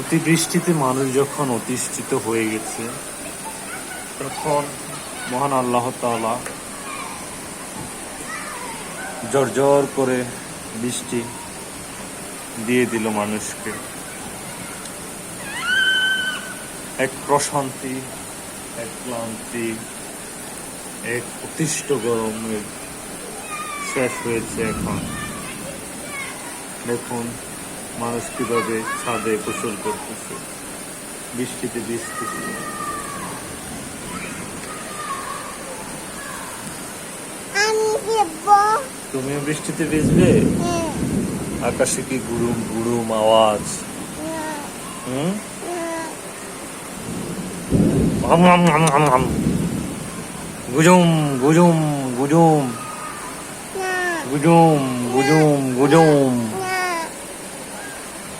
অতিবৃষ্টিতে মানুষ যখন অতিষ্ঠিত হয়ে গেছে, তখন মহান আল্লাহ তাআলা জর্জর করে বৃষ্টি দিয়ে দিল মানুষকে। এক প্রশান্তি, এক ক্লান্তি, এক অতিষ্ঠ গরমের শেষ হয়েছে এখন। দেখুন মানুষ কীভাবে ছাদে গোসল করতেছে? বৃষ্টিতে দেব তুমিও বৃষ্টিতে ভিজবে? আকাশে কি গুরুম গুরুম আওয়াজ? হুম? আম আম আম আম আম। গুজুম।